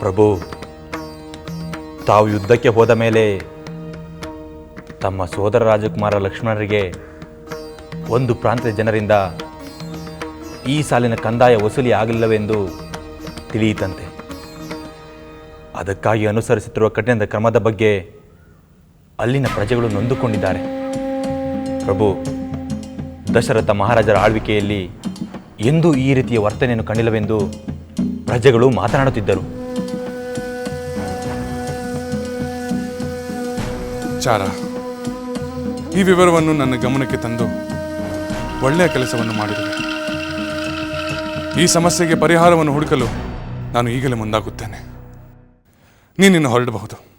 ಪ್ರಭು, ತಾವು ಯುದ್ಧಕ್ಕೆ ಹೋದ ಮೇಲೆ ತಮ್ಮ ಸೋದರ ರಾಜಕುಮಾರ ಲಕ್ಷ್ಮಣರಿಗೆ ಒಂದು ಪ್ರಾಂತ್ಯದ ಜನರಿಂದ ಈ ಸಾಲಿನ ಕಂದಾಯ ವಸೂಲಿ ಆಗಲಿಲ್ಲವೆಂದು ತಿಳಿಯಿತಂತೆ. ಅದಕ್ಕಾಗಿ ಅನುಸರಿಸುತ್ತಿರುವ ಕಠಿಣ ಕ್ರಮದ ಬಗ್ಗೆ ಅಲ್ಲಿನ ಪ್ರಜೆಗಳು ನೊಂದುಕೊಂಡಿದ್ದಾರೆ. ಪ್ರಭು, ದಶರಥ ಮಹಾರಾಜರ ಆಳ್ವಿಕೆಯಲ್ಲಿ ಎಂದೂ ಈ ರೀತಿಯ ವರ್ತನೆಯನ್ನು ಕಂಡಿಲ್ಲವೆಂದು ಪ್ರಜೆಗಳು ಮಾತನಾಡುತ್ತಿದ್ದರು. ಚಾರ ಈ ವಿವರವನ್ನು ನನ್ನ ಗಮನಕ್ಕೆ ತಂದು ಒಳ್ಳೆಯ ಕೆಲಸವನ್ನು ಮಾಡಿದೆ ಈ ಸಮಸ್ಯೆಗೆ ಪರಿಹಾರವನ್ನು ಹುಡುಕಲು ನಾನು ಈಗಲೇ ಮುಂದಾಗುತ್ತೇನೆ. ನೀನಿನ್ನು ಹೊರಡಬಹುದು.